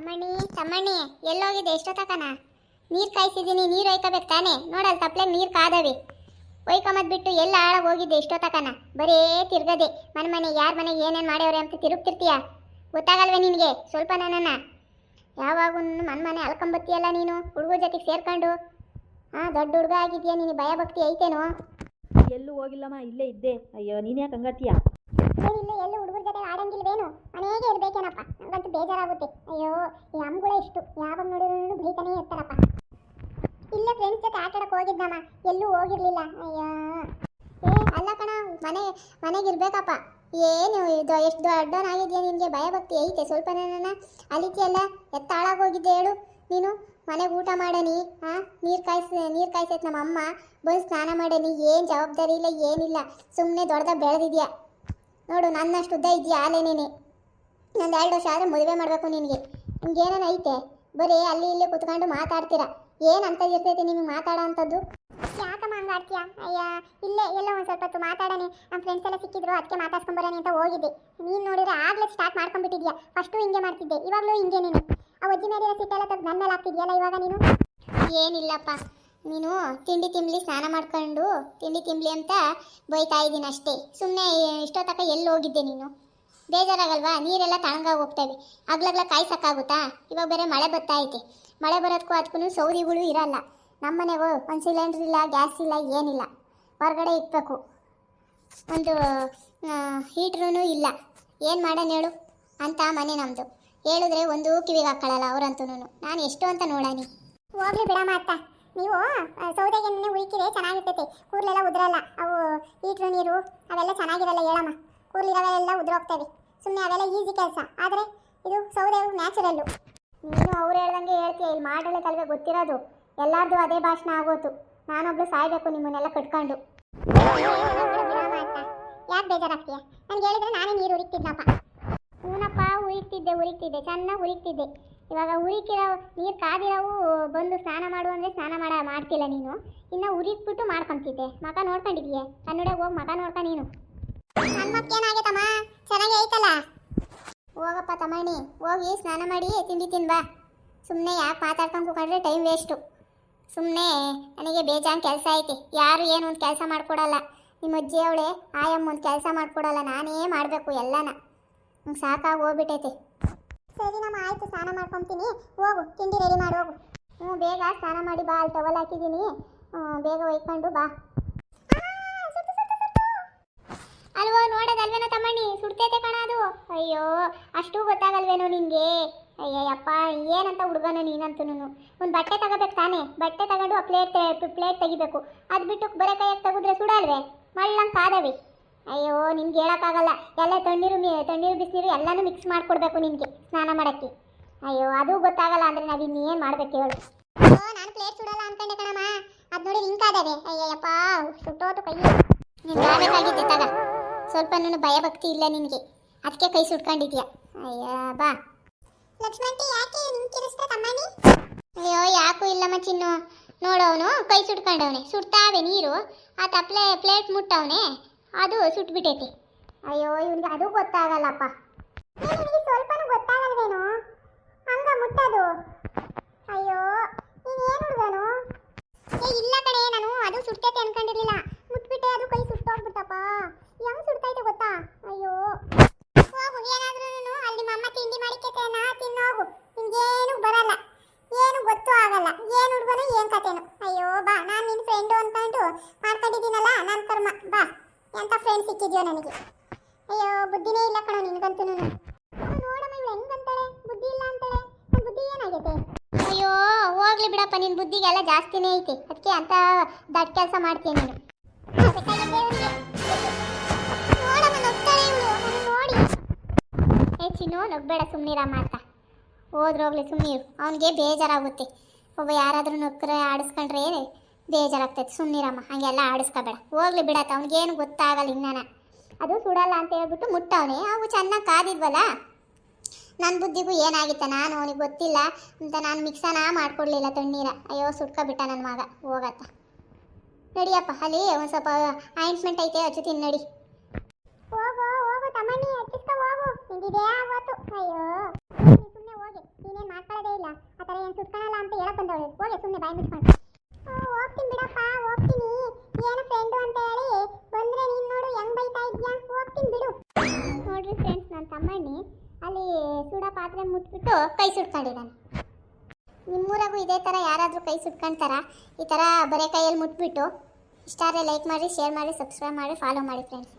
ತಮ್ಮಣ್ಣಿ ತಮ್ಮಣ್ಣಿ ಎಲ್ಲೋಗಿದೆ ಎಷ್ಟೊತ್ತಕನ ನೀರು ಕಾಯಿಸಿದ್ದೀನಿ ನೀರು ಒಯ್ಕೋಬೇಕು ತಾನೆ? ನೋಡಲ್ಲ ತಪ್ಪಲೆ ನೀರು ಕಾದವಿ. ಒಯ್ಕೊಂಬದ್ ಬಿಟ್ಟು ಎಲ್ಲ ಆಳಾಗ ಹೋಗಿದ್ದೆ ಎಷ್ಟೊತ್ತಕನ ಬರೇ ತಿರ್ಗದೆ. ಮನೆ ಮನೆ ಯಾರ ಮನೆಗೆ ಏನೇನು ಮಾಡ್ಯವ್ರೆ ಅಂತ ತಿರುಗ್ತಿರ್ತೀಯ? ಗೊತ್ತಾಗಲ್ವೇ ನಿನಗೆ? ಸ್ವಲ್ಪ ನನ್ನ ಯಾವಾಗ ಮನೆ ಮನೆ ಅಲ್ಕೊಂಬತ್ತೀಯಲ್ಲ ನೀನು? ಹುಡುಗ ಜೊತೆಗೆ ಸೇರ್ಕೊಂಡು? ಹಾಂ ದೊಡ್ಡ ಹುಡುಗ ಆಗಿದೆಯಾ ನೀನು? ಭಯಭಕ್ತಿ ಐತೇನೋ? ಎಲ್ಲೂ ಹೋಗಿಲ್ಲಮ್ಮ ಇಲ್ಲೇ ಇದ್ದೆ. ಅಯ್ಯೋ ನೀನು ಯಾಕೆ ಹಂಗತ್ತೀಯ? ಏನಿಲ್ಲ ಎಲ್ಲ ಹುಡುಗರ ಇರಬೇಕೇನಪ್ಪ? ನಂಗಂತೂ ಬೇಜಾರಾಗುತ್ತೆ. ಅಯ್ಯೋ, ಈ ಅಮ್ಮಗಳೇ ಇಷ್ಟು. ಯಾವಾಗ ನೋಡಿದ್ರು ಬೈತಾನೇ ಇರ್ತಾರಪ್ಪ. ಇಲ್ಲ ಫ್ರೆಂಡ್ಸ್ ಜೊತೆ ಆಟ ಹೋಗಿದ್ದಮ್ಮ. ಎಲ್ಲೂ ಹೋಗಿರ್ಲಿಲ್ಲ. ಅಯ್ಯೋ. ಏ, ಅಲ್ಲ ಕಣ, ಮನೆ, ಮನೆಗೆ ಇರ್ಬೇಕಪ್ಪ. ಏನು ಇದು, ಎಷ್ಟು ದೊಡ್ಡವನಾಗಿದ್ಯಾ ನಿನಗೆ? ಭಯ ಭಕ್ತಿ ಐತೆ. ಸ್ವಲ್ಪ ನನ್ನ ಅಲಿತಿಯಲ್ಲ ಎತ್ತ ಹಾಳಾಗೋಗಿದ್ದೆ ಹೇಳು. ನೀನು ಮನೆಗೆ ಊಟ ಮಾಡನಿ ಹಾ ನೀರು ಕಾಯಿಸ, ನೀರು ಕಾಯಿಸೈತೆ ನಮ್ಮ ಅಮ್ಮ. ಬಂದು ಸ್ನಾನ ಮಾಡನಿ. ಏನು ಜವಾಬ್ದಾರಿ ಇಲ್ಲ, ಏನಿಲ್ಲ. ಸುಮ್ಮನೆ ದೊಡ್ಡದಾಗ ಬೆಳೆದಿದ್ಯಾ. ನೋಡು ನನ್ನಷ್ಟು ಉದ್ದ ಇದೆಯಾ ಆಲೇನೇನೆ. ನಂದು ಎರಡು ವರ್ಷ ಆದರೆ ಮದುವೆ ಮಾಡಬೇಕು ನಿನಗೆ. ನಿಮ್ಗೆ ಏನೇನು ಐತೆ? ಬರೀ ಅಲ್ಲಿ ಇಲ್ಲಿ ಕುತ್ಕೊಂಡು ಮಾತಾಡ್ತೀರಾ. ಏನು ಅಂತ ಇರ್ತೈತೆ ನಿಮಗೆ ಮಾತಾಡೋ ಅಂಥದ್ದು ಯಾಕಮ್ಮ ಹಂಗೆ ಆಡ್ತೀಯಾ? ಅಯ್ಯ ಇಲ್ಲೇ ಎಲ್ಲೋ ಒಂದು ಸ್ವಲ್ಪ ಹೊತ್ತು ಮಾತಾಡೋಣ. ನಮ್ಮ ಫ್ರೆಂಡ್ಸ್ ಎಲ್ಲ ಸಿಕ್ಕಿದ್ರು ಅದಕ್ಕೆ ಮಾತಾಡ್ಸ್ಕೊಂಬರೋಣ ಅಂತ ಹೋಗಿದ್ದೆ. ನೀನು ನೋಡಿದ್ರೆ ಆಗಲೇ ಸ್ಟಾರ್ಟ್ ಮಾಡ್ಕೊಂಡ್ಬಿಟ್ಟಿದ್ಯಾ? ಫಸ್ಟು ಹಿಂಗೆ ಮಾಡ್ತಿದ್ದೆ ಇವಾಗಲೂ ಹಿಂಗೆ ನೀನು. ಆ ಅಜ್ಜಿ ಮೇಲೆ ಸಿಟ್ಟೆಲ್ಲ ತಗ್ ನನ್ನ ಮೇಲೆ ಹಾಕ್ತಿದ್ಯಲ್ಲ ಇವಾಗ ನೀನು? ಏನಿಲ್ಲಪ್ಪ. ನೀನು ತಿಂಡಿ ತಿಂಬ್ಲಿ ಸ್ನಾನ ಮಾಡ್ಕೊಂಡು ತಿಂಡಿ ತಿಂಬ್ಲಿ ಅಂತ ಬೈತಾ ಇದ್ದೀನಿ ಅಷ್ಟೇ ಸುಮ್ಮನೆ ಇಷ್ಟೋ ತಕ ಎಲ್ಲಿ ಹೋಗಿದ್ದೆ ನೀನು? ಬೇಜಾರಾಗಲ್ವಾ? ನೀರೆಲ್ಲ ತಣ್ಣಗಾಗಿ ಹೋಗ್ತವೆ ಆಗ್ಲಗ್ಲ ಕಾಯ್ಸಕ್ಕಾಗುತ್ತಾ ಇವಾಗ ಬೇರೆ ಮಳೆ ಬರ್ತಾ ಐತೆ. ಮಳೆ ಬರೋದಕ್ಕೂ ಅದಕ್ಕೂ ಸೌದಿಗಳು ಇರಲ್ಲ. ನಮ್ಮನೆಗೂ ಒಂದು ಸಿಲಿಂಡ್ರ್ ಇಲ್ಲ ಗ್ಯಾಸ್ ಇಲ್ಲ, ಏನಿಲ್ಲ. ಹೊರಗಡೆ ಇಕ್ಬೇಕು. ಒಂದು ಹೀಟ್ರೂ ಇಲ್ಲ. ಏನು ಮಾಡೋಣ ಹೇಳು? ಅಂತ ಮನೆ ನಮ್ಮದು ಹೇಳಿದ್ರೆ ಒಂದು ಕಿವಿಗೆ ಹಾಕೊಳ್ಳಲ್ಲ ಅವರಂತೂ ನಾನು ಎಷ್ಟು ಅಂತ ನೋಡಾನಿ ಹೋಗ್ಲಿ ಬಿಡಮ್ಮ ಅತ್ತ. ನೀವು ಸೌದೆಗೆ ಉಯ್ಕಿದ್ರೆ ಚೆನ್ನಾಗಿರ್ತೈತೆ. ಕೂರ್ಲೆಲ್ಲ ಉದ್ರಲ್ಲ. ಅವು ಹೀಟ್ರು ನೀರು, ಅವೆಲ್ಲ ಚೆನ್ನಾಗಿರಲ್ಲ ಹೇಳಮ್ಮ. ಕೂರ್ಲಿರೋವೆಲ್ಲ ಉದ್ರೋಗ್ತವೆ ಸುಮ್ಮನೆ ಅವೆಲ್ಲ ಈಸಿ ಕೆಲಸ. ಆದರೆ ಇದು ಸೌದೆ ನ್ಯಾಚುರಲ್ಲು ನೀನು ಅವ್ರು ಹೇಳ್ದಂಗೆ ಹೇಳ್ತೀಯ, ಇಲ್ಲಿ ಮಾಡಲ್ಲ ಕಲ್ವೆ ಗೊತ್ತಿರೋದು. ಎಲ್ಲಾರ್ದು ಅದೇ ಭಾಷಣ ಆಗೋತು. ನಾನೊಬ್ಳು ಸಾಯ್ಬೇಕು ನಿಮ್ಮನ್ನೆಲ್ಲ ಕಟ್ಕೊಂಡು. ಯಾಕೆ ಬೇಜಾರಾಗ್ತೀಯ? ನನಗೆ ಹೇಳಿದ್ರೆ ನಾನೇ ನೀರು ಉರಿತಿದ್ನಪ್ಪ ಹೂನಪ್ಪ ಉರಿತಿದ್ದೆ ಉರಿತಿದ್ದೆ ಚೆನ್ನಾಗಿ ಉರಿತಿದ್ದೆ ಇವಾಗ ಉರಿಕಿರೋ, ನೀರು ಕಾದಿರೋವು ಬಂದು ಸ್ನಾನ ಮಾಡು ಅಂದರೆ ಸ್ನಾನ ಮಾಡ, ಮಾಡ್ತಿಲ್ಲ ನೀನು. ಇನ್ನು ಉರಿದ್ಬಿಟ್ಟು ಮಾಡ್ಕೊಂತಿದ್ದೆ. ಮಗ ನೋಡ್ಕೊಂಡಿದ್ದೀಯ ಕನ್ನಡ ಹೋಗಿ ಮಗ ನೋಡ್ಕ ನೀನು. ನನ್ನ ಮಕ್ಕೇನಾಗೈತಮ್ಮ ಚೆನ್ನಾಗಿ ಐತಲ್ಲ? ಹೋಗಪ್ಪ ತಮ್ಮಣ್ಣಿ, ಹೋಗಿ ಸ್ನಾನ ಮಾಡಿ ತಿಂಡಿ ತಿನ್ಬಾ ಸುಮ್ಮನೆ ಯಾಕೆ ಮಾತಾಡ್ಕೊಂಡು ಕೂಕೊಂಡ್ರೆ ಟೈಮ್ ವೇಸ್ಟು ಸುಮ್ಮನೆ ನನಗೆ ಬೇಜಾನ್ ಕೆಲಸ ಐತಿ. ಯಾರು ಏನು ಒಂದು ಕೆಲಸ ಮಾಡಿಕೊಡಲ್ಲ. ನಿಮ್ಮ ಅಜ್ಜಿ ಅವಳೆ ಆಯಮ್ಮ ಒಂದು ಕೆಲಸ ಮಾಡಿಕೊಡಲ್ಲ. ನಾನೇ ಮಾಡಬೇಕು ಎಲ್ಲನ. ನಂಗೆ ಸಾಕಾಗಿ ಹೋಗ್ಬಿಟ್ಟೈತಿ. ಸರಿ ನಮ್ಮ, ಆಯ್ತು, ಸ್ನಾನ ಮಾಡ್ಕೊತೀನಿ. ಹೋಗು, ತಿಂಡಿ ರೆಡಿ ಮಾಡಿ ಹೋಗು. ಹ್ಞೂ ಬೇಗ ಸ್ನಾನ ಮಾಡಿ ಬಾ. ಅಲ್ಲಿ ಟವಲ್ ಹಾಕಿದ್ದೀನಿ. ಬೇಗ ಒಯ್ಕೊಂಡು ಬಾ. ಸುಡ್ತೈತೆ ಕಣ ಅದು. ಅಯ್ಯೋ, ಅಷ್ಟು ಗೊತ್ತಾಗಲ್ವೇನೋ ನಿನಗೆ ಅಯ್ಯಯ್ಯಪ್ಪ, ಏನಂತ ಹುಡುಗನ ನೀನಂತೂ ಒಂದು ಬಟ್ಟೆ ತಗೋಬೇಕು ತಾನೇ? ಬಟ್ಟೆ ತಗೊಂಡು ಆ ಪ್ಲೇಟ್ ಪ್ಲೇಟ್ ತೆಗಿಬೇಕು. ಅದು ಬಿಟ್ಟು ಬರೋ ಕೈಯಾಗಿ ತೆಗೆದ್ರೆ ಸುಡಲ್ವೇ? ಮಳ್ಳಂಗೆ ಕಾದವಿ. ಅಯ್ಯೋ, ನಿಮ್ಗೆ ಹೇಳೋಕ್ಕಾಗಲ್ಲ. ಎಲ್ಲ ತಣ್ಣೀರು ಮಿ, ತಣ್ಣೀರು ಬಿಸಿನೀರು ಎಲ್ಲನೂ ಮಿಕ್ಸ್ ಮಾಡಿಕೊಡ್ಬೇಕು ನಿನಗೆ ಸ್ನಾನ ಮಾಡೋಕ್ಕೆ. ಅಯ್ಯೋ, ಅದು ಗೊತ್ತಾಗಲ್ಲ ಅಂದರೆ ನಾವು ಇನ್ನೇನು ಮಾಡ್ಬೇಕು ಹೇಳು. ನಾನು ಪ್ಲೇಟ್ ಸುಡಲ್ಲ ಅನ್ಕೊಂಡೆ ಕಣಮ್ಮ. ಅದು ನೋಡಿ ಲಿಂಕ್ ಆದವೆ ಅಯ್ಯಯ್ಯಪ್ಪ, ಸುಟ್ಟೋತು ಕೈ ನೀನು ತಗ. ಸ್ವಲ್ಪ ಭಯ ಭಕ್ತಿ ಇಲ್ಲ ನಿನಗೆ. ಅದಕ್ಕೆ ಕೈ ಸುಟ್ಕೊಂಡಿದ್ಯಾ? ಅಯ್ಯ, ಬಾ. ಲಕ್ಷ್ಮಂಟಿ ಯಾಕೆ ಅಯ್ಯೋ, ಯಾಕೂ ಇಲ್ಲಮ್ಮ ಚಿನ್ನು ನೋಡವನು ಕೈ ಸುಟ್ಕೊಂಡವನೆ. ಸುಡ್ತಾವೆ ನೀರು. ಆ ತಪ್ಲೆ, ಪ್ಲೇಟ್ ಮುಟ್ಟವನೆ. ಅದು ಸುಟ್ಬಿಟ್ಟೈತಿ ಅಯ್ಯೋ, ಇವನಿಗೆ ಅದು ಗೊತ್ತಾಗಲ್ಲಪ್ಪ ನಿನಗೆ ಸ್ವಲ್ಪನೂ ಗೊತ್ತಾಗಲ್ವೇನೋ ಹಂಗ ಮುಟ್ಟದು ಅಯ್ಯೋ ನೀನು ಏನು ಹುಡುಗನು ಏ ಇಲ್ಲ ಕಡೆ ನಾನು ಅದು ಸುಡ್ತೈತೆ ಅನ್ಕೊಂಡಿರ್ಲಿಲ್ಲ ಮುಟ್ಬಿಟ್ಟೆ ಅದು ಕೈ ಸುಟ್ಟೋಗ್ಬಿಟ್ಟಪ್ಪ ಹೆಂಗ್ ಸುಡ್ತೈತೆ ಗೊತ್ತಾ ಅಯ್ಯೋ ಹೋಗು ಏನಾದ್ರೂ ಅಲ್ಲಿ ಮಮ್ಮ ತಿಂಡಿ ಮಾಡಿಕೆತೇನ ತಿನ್ನೋಗು ನಿನ್ಗೇನು ಬರಲ್ಲ ಏನು ಗೊತ್ತೂ ಆಗಲ್ಲ ಏನು ಹುಡುಗನು ಅಯ್ಯೋ, ಬಾ, ನಾನು ನಿನ್ನ ಫ್ರೆಂಡು ಅನ್ಕೊಂಡು ಮಾಡ್ಕೊಂಡಿದ್ದೀನಲ್ಲ ನನ್ನ ಕರ್ಮ ಬಾ. ಎಂಥ ಫ್ರೆಂಡ್ ಸಿಕ್ಕಿದ್ಯೋ ನನಗೆ. ಅಯ್ಯೋ, ಬುದ್ಧಿನೇ ಇಲ್ಲ ಕಣೋ ನಿನ್ಗಂತೂ ನೋಡಮ್ಮ, ಇವಳು ಬುದ್ಧಿ ಇಲ್ಲ ಅಂತಾಳೆ. ಬುದ್ಧಿ ಏನಾಗೈತೆ? ಅಯ್ಯೋ, ಹೋಗ್ಲಿ ಬಿಡಪ್ಪ ನಿನ್ನ ಬುದ್ಧಿಗೆಲ್ಲ ಜಾಸ್ತಿನೇ ಐತೆ. ಅದಕ್ಕೆ ಅಂತ ದಟ್ ಕೆಲಸ ಮಾಡ್ತೀನಿ ನೀನು. ನೋಡಿ. ನಗ್ಬೇಡ ಸುಮ್ಮನಿರಮ್ಮ ಅಂತ. ಹೋದ್ರೋಗ್ಲಿ ಸುಮ್ಮನಿರು ಅವನಿಗೆ ಬೇಜಾರಾಗುತ್ತೆ. ಒಬ್ಬ ಯಾರಾದರೂ ನಕ್ಕರೆ ಆಡಿಸ್ಕೊಂಡ್ರೆ ಬೇಜಾರಾಗ್ತೈತೆ. ಸುಮ್ಮನಿರಮ್ಮ ಹಂಗೆಲ್ಲ ಆಡಿಸ್ಕೋಬೇಡ. ಹೋಗ್ಲಿ ಬಿಡತ್ತ, ಅವ್ನಿಗೇನು ಗೊತ್ತಾಗಲ್ಲ ಇನ್ನನ. ಅದು ಸುಡಲ್ಲ ಅಂತ ಹೇಳ್ಬಿಟ್ಟು ಮುಟ್ಟವನೆ. ಅವು ಚೆನ್ನಾಗಿ ಕಾದಿದ್ವಲ್ಲ? ನನ್ನ ಬುದ್ಧಿಗೂ ಏನಾಗಿತ್ತ? ನಾನು ಅವನಿಗೆ ಗೊತ್ತಿಲ್ಲ ಅಂತ ನಾನು ಮಿಕ್ಸನ ಮಾಡ್ಕೊಡ್ಲಿಲ್ಲ ತಣ್ಣೀರ. ಅಯ್ಯೋ ಸುಟ್ಕೊಬಿಟ್ಟ ನನ್ನ ಮಗ. ಹೋಗತ್ತ. ನಡಿಯಪ್ಪ, ಅಲ್ಲಿ ಒಂದು ಸ್ವಲ್ಪ ಆಯಿಂಟ್ಮೆಂಟ್ ಐತೆ, ಅಚ್ಚು ನಡಿ ಹೋಗು ಹೋಗು ತಮ್ಮಣ್ಣಿ ಹಚ್ಚಿಸ್ಕೊ ಹೋಗು ನಿಂದಿದೆ ಆಗೋತು ಅಯ್ಯೋ ಸುಮ್ಮನೆ ಹೋಗಿ ನೀನೇನು ಏನು ಬಂದವಳು. ಹೋಗಿ ಸುಮ್ಮನೆ ಬಾಯಿ ಮುಚ್ಕೊಂಡು. ಹೋಗ್ತೀನಿ ಬಿಡಪ್ಪ, ಹೋಗ್ತೀನಿ. ಏನು ಫ್ರೆಂಡು ಅಂತ ಹೇಳಿ ಬಂದ್ರೆ ನೀನು ನೋಡು ಹೆಂಗ್ ಬೈತಾ ಇದ್ಯಾ? ಹೋಗ್ತೀನಿ ಬಿಡು. ನೋಡ್ರಿ ಫ್ರೆಂಡ್ಸ್ ನನ್ನ ತಮ್ಮಣ್ಣಿ ಅಲ್ಲಿ ಸುಡ ಪಾತ್ರೆ ಮುಟ್ಬಿಟ್ಟು ಕೈ ಸುಟ್ಕೊಂಡಿದ್ದಾನೆ. ನಿಮ್ಮೂರಾಗೂ ಇದೇ ಥರ ಯಾರಾದರೂ ಕೈ ಸುಟ್ಕೊಂತಾರ? ಈ ಥರ ಬರೀ ಕೈಯಲ್ಲಿ ಮುಟ್ಬಿಟ್ಟು, ಇಷ್ಟಾದ್ರೆ ಲೈಕ್ ಮಾಡಿ ಶೇರ್ ಮಾಡಿ ಸಬ್ಸ್ಕ್ರೈಬ್ ಮಾಡಿ ಫಾಲೋ ಮಾಡಿ ಫ್ರೆಂಡ್ಸ್